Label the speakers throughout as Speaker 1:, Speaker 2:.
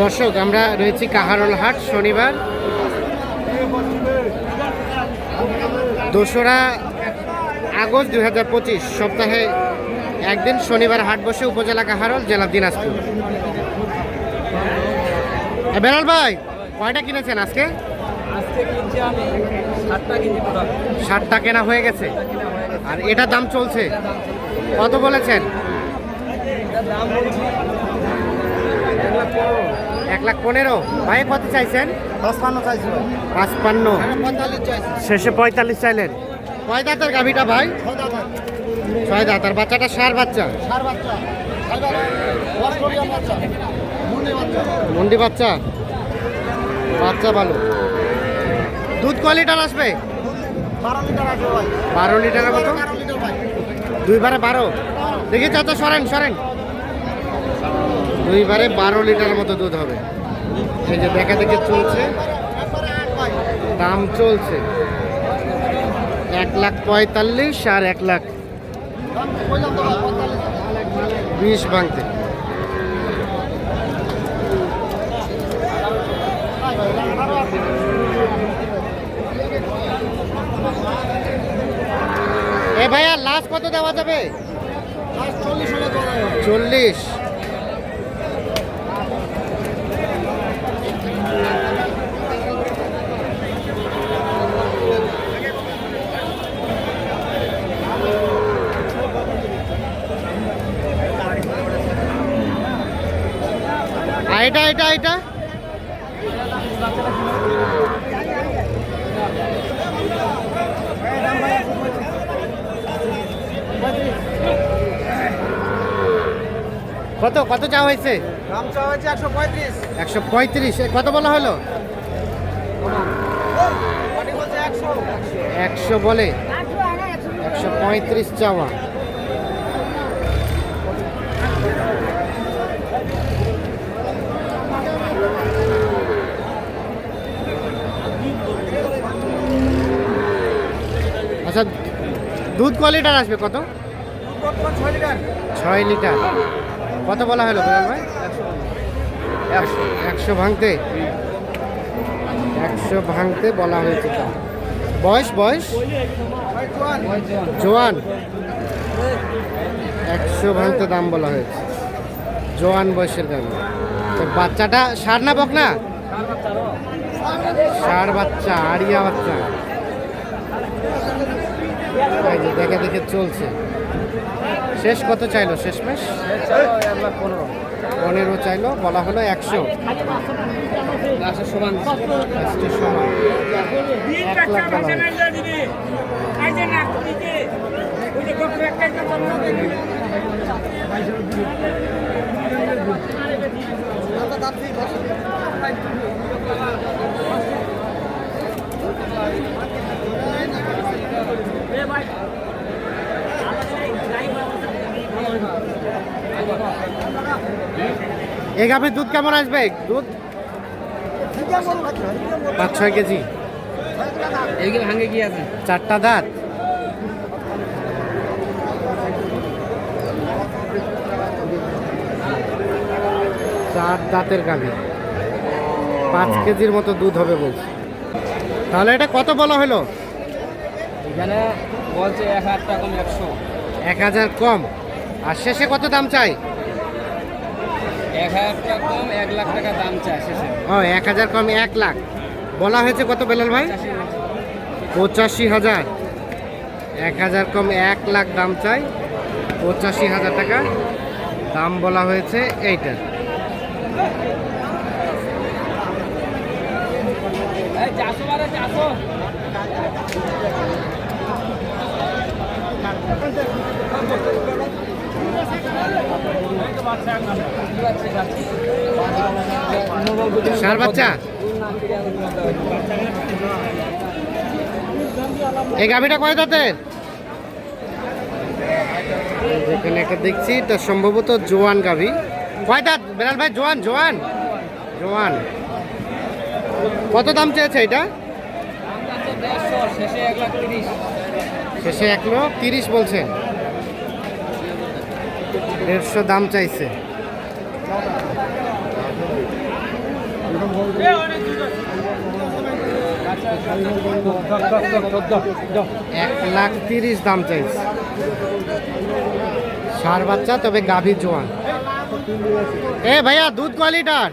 Speaker 1: দর্শক আমরা রয়েছি কাহারোল হাট শনিবার। দোসরা আগস্ট দুই হাজার পঁচিশ সপ্তাহে একদিন শনিবার হাট বসে উপজেলা কাহারোল জেলা দিনাজপুর। বেলাল ভাই কয়টা কিনেছেন আজকে?
Speaker 2: ষাটটা
Speaker 1: কেনা হয়ে গেছে। আর এটার দাম চলছে? কত বলেছেন?
Speaker 2: দাম এক লাখ পনেরো।
Speaker 1: ভাই কত চাইছেন?
Speaker 2: পাঁচপান্ন চাইছিল।
Speaker 1: পাঁচপান্ন। শেষে পঁয়তাল্লিশ চাইলেন। কয় দাঁতের গাভিটা ভাই? ছয় দাঁত। আর বাচ্চাটা সার বাচ্চা?
Speaker 2: মুন্ডি বাচ্চা।
Speaker 1: বাচ্চা ভালো। দুধ ক লিটার আসবে?
Speaker 2: বারো লিটার
Speaker 1: লিটারের মতো দুইবারে বারো। দেখি চাচা সরেন সরেন। দুইবারে বারো লিটার মতো দুধ হবে। এই যে দেখা দেখে চলছে। দাম চলছে। এক লাখ পঁয়তাল্লিশ আর এক লাখ বিশ ভাঙতে। এ ভাইয়া লাস্ট কত দেওয়া যাবে।
Speaker 2: চল্লিশ।
Speaker 1: এটা এটা এটা। কত কত চা হয়েছে?
Speaker 2: একশো পঁয়ত্রিশ।
Speaker 1: একশো পঁয়ত্রিশ কত বলা হলো?
Speaker 2: একশো
Speaker 1: বলে। একশো পঁয়ত্রিশ চাওয়া। আচ্ছা দুধ ক লিটার আসবে কত?
Speaker 2: ছয় লিটার।
Speaker 1: কত বলা হলো বেলাল ভাই? একশো একশো ভাঙতে? একশো ভাঙতে বলা হয়েছে বয়স বয়স? জোয়ান। একশো ভাঙতে দাম বলা হয়েছে। জোয়ান বয়সের গাড়ি তো বাচ্চাটা সার না বক না সার বাচ্চা, আড়িয়া বাচ্চা। এই যে দেখে দেখে চলছে। শেষ কত চাইলো? শেষ মেশ
Speaker 2: এক লাখ পনেরো
Speaker 1: পনেরো চাইলো বলা হলো একশো।
Speaker 2: সমান।
Speaker 1: এক লাখ বলা হয়েছে। এই গাভীর দুধ কেমন আসবে? দুধ? পাঁচ ছয় কেজি।
Speaker 2: ভাঙে কি আছে?
Speaker 1: চারটা দাঁত। চার দাঁতের গাভী। পাঁচ কেজির মতো দুধ হবে বলছি। তাহলে এটা কত বলা হলো?
Speaker 2: এখানে বলছে এক হাজার টাকা কম একশো।
Speaker 1: এক হাজার কম। আর শেষে কত দাম চাই?
Speaker 2: এক হাজার টাকা কম এক লাখ টাকা দাম চায় শেষে।
Speaker 1: ও এক হাজার কম এক লাখ। বলা হয়েছে কত বেলাল ভাই? পঁচাশি হাজার। এক হাজার কম এক লাখ দাম চাই। পঁচাশি হাজার টাকা। দাম বলা হয়েছে এইটা।
Speaker 2: এই চারশো চারশো।
Speaker 1: সার বাচ্চা? এই গাভিটা কয় দাঁতের? যেখানে একটা দেখছি এটা সম্ভবত জোয়ান গাভি। কয় দাঁত? বেলাল ভাই জোয়ান জোয়ান? জোয়ান। কত দাম চেয়েছে এটা?
Speaker 2: শেষে এক লাখ তিরিশ
Speaker 1: বলছেন। দেড়শো দাম চাইছে। এক লাখ তিরিশ দাম চাইছে। সার বাচ্চা, তবে গাভী জোয়ান। এ ভাইয়া, দুধ কোয়ালিটার?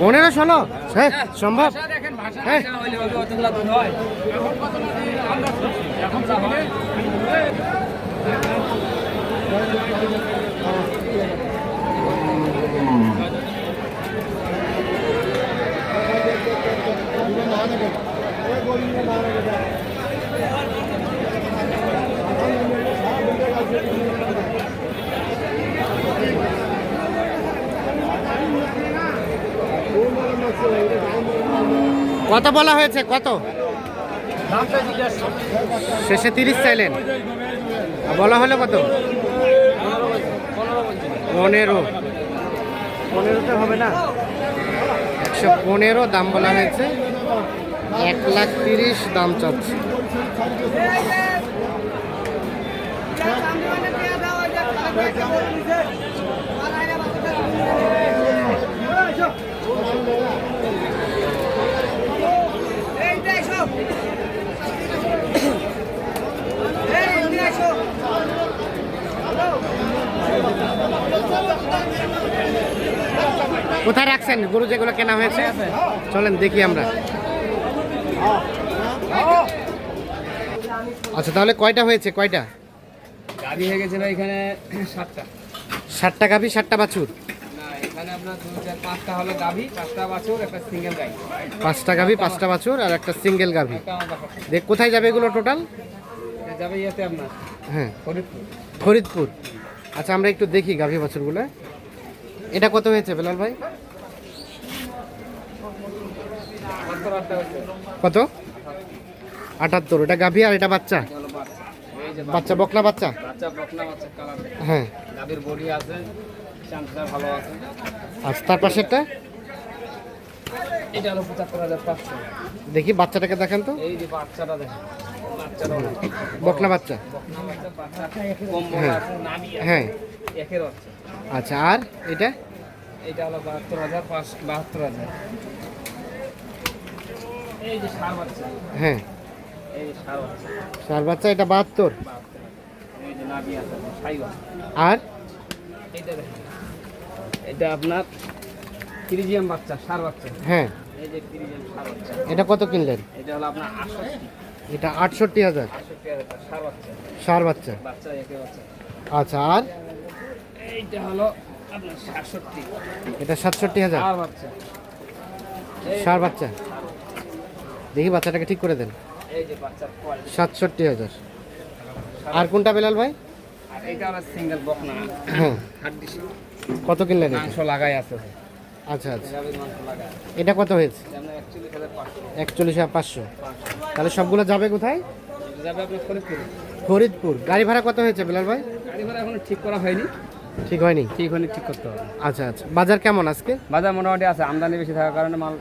Speaker 1: পনেরো ষোলো? হ্যাঁ সম্ভব? হ্যাঁ। কত বলা হয়েছে? কত? শেষে তিরিশ চাইলেন। বলা হলো কত? পনেরো। পনেরোতে হবে না? একশো পনেরো দাম বলা হয়েছে। এক লাখ তিরিশ দাম চাচ্ছে। কোথায় রাখছেন গরু যেগুলো কেনা হয়েছে। চলেন দেখি আমরা। আচ্ছা তাহলে কয়টা হয়েছে? কয়টা?
Speaker 2: গাড়ি হয়ে গেছে ভাই এখানে সাতটা।
Speaker 1: ষাটটা গাভি ষাটটা বাছুর?
Speaker 2: পাঁচটা হলো গাভি পাঁচটা বাছুর একটা
Speaker 1: পাঁচটা গাভি পাঁচটা বাছুর আর একটা সিঙ্গেল গাভি। দেখ কোথায় যাবে এগুলো টোটাল?
Speaker 2: যাবে ইয়েতে আপনার।
Speaker 1: হ্যাঁ।
Speaker 2: ফরিদপুর।
Speaker 1: ফরিদপুর। আচ্ছা আমরা একটু দেখি গাভী বাছুরগুলো। এটা কত হয়েছে বেলাল ভাই? কত? আটাত্তর। এটা গাভী আর এটা বাচ্চা?
Speaker 2: বাচ্চা এই যে
Speaker 1: বাচ্চা বকনা বাচ্চা?
Speaker 2: বাচ্চা বকনা বাচ্চা কালার
Speaker 1: হ্যাঁ।
Speaker 2: গাভীর বডি আছে ভালো আছে।
Speaker 1: আচ্ছা তার পাশেরটা?
Speaker 2: এটা হলো পঁচাত্তর হাজার পাঁচশো।
Speaker 1: দেখি বাচ্চাটাকে দেখেন তো।
Speaker 2: এই যে বাচ্চাটা দেখেন বাচ্চাটা
Speaker 1: বকনা বাচ্চা। হ্যাঁ।
Speaker 2: আছে
Speaker 1: হ্যাঁ। আচ্ছা আর এটা?
Speaker 2: এটা হলো বাহাত্তর হাজার পাঁচ বাহাত্তর হাজার।
Speaker 1: হ্যাঁ।
Speaker 2: সার বাচ্চা।
Speaker 1: এটা বাহাত্তর। আর?
Speaker 2: এটা আপনার ফ্রিজিয়াম বাচ্চা সার বাচ্চা।
Speaker 1: হ্যাঁ। এটা কত কিনলেন?
Speaker 2: এটা হলো আপনার
Speaker 1: এটা আটষট্টি হাজার।
Speaker 2: সার বাচ্চা।
Speaker 1: আচ্ছা আর?
Speaker 2: এইটা হলো আপনার সাতষট্টি।
Speaker 1: এটা সাতষট্টি হাজার।
Speaker 2: সার বাচ্চা।
Speaker 1: দেখি বাচ্চাটাকে ঠিক করে দেন। সাতষট্টি হাজার। আর কোনটা বেলাল ভাই?
Speaker 2: সিঙ্গেল বকনা।
Speaker 1: হ্যাঁ। কত কিনলেন
Speaker 2: মাংস লাগাই আছে
Speaker 1: আচ্ছা আচ্ছা। এটা কত হয়েছে?
Speaker 2: একচল্লিশ হাজার পাঁচশো।
Speaker 1: তাহলে সবগুলো যাবে কোথায়?
Speaker 2: ফরিদপুর।
Speaker 1: ফরিদপুর। গাড়ি ভাড়া কত হয়েছে বেলাল ভাই?
Speaker 2: গাড়ি ভাড়া এখনও ঠিক করা হয়নি।
Speaker 1: ঠিক হয়নি?
Speaker 2: ঠিক হয়নি ঠিক করতে হবে।
Speaker 1: আচ্ছা আচ্ছা। বাজার কেমন আজকে?
Speaker 2: বাজার মোটামুটি আছে আমদানি বেশি থাকার কারণে মাল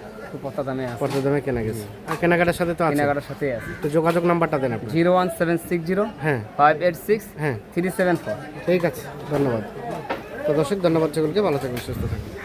Speaker 2: দামে আছে।
Speaker 1: দামে কেনা গেছে। আর কেনাকাটার সাথে তো আছে।
Speaker 2: কেনাকাটার সাথে আছে।
Speaker 1: তো যোগাযোগ নাম্বারটা দেন আপনি
Speaker 2: zero one seven six zero
Speaker 1: হ্যাঁ।
Speaker 2: ফাইভ এইট সিক্স
Speaker 1: হ্যাঁ।
Speaker 2: Three seven four.
Speaker 1: ঠিক আছে ধন্যবাদ। তো দর্শক ধন্যবাদ সকলকে। ভালো থাকবেন সুস্থ থাকবেন।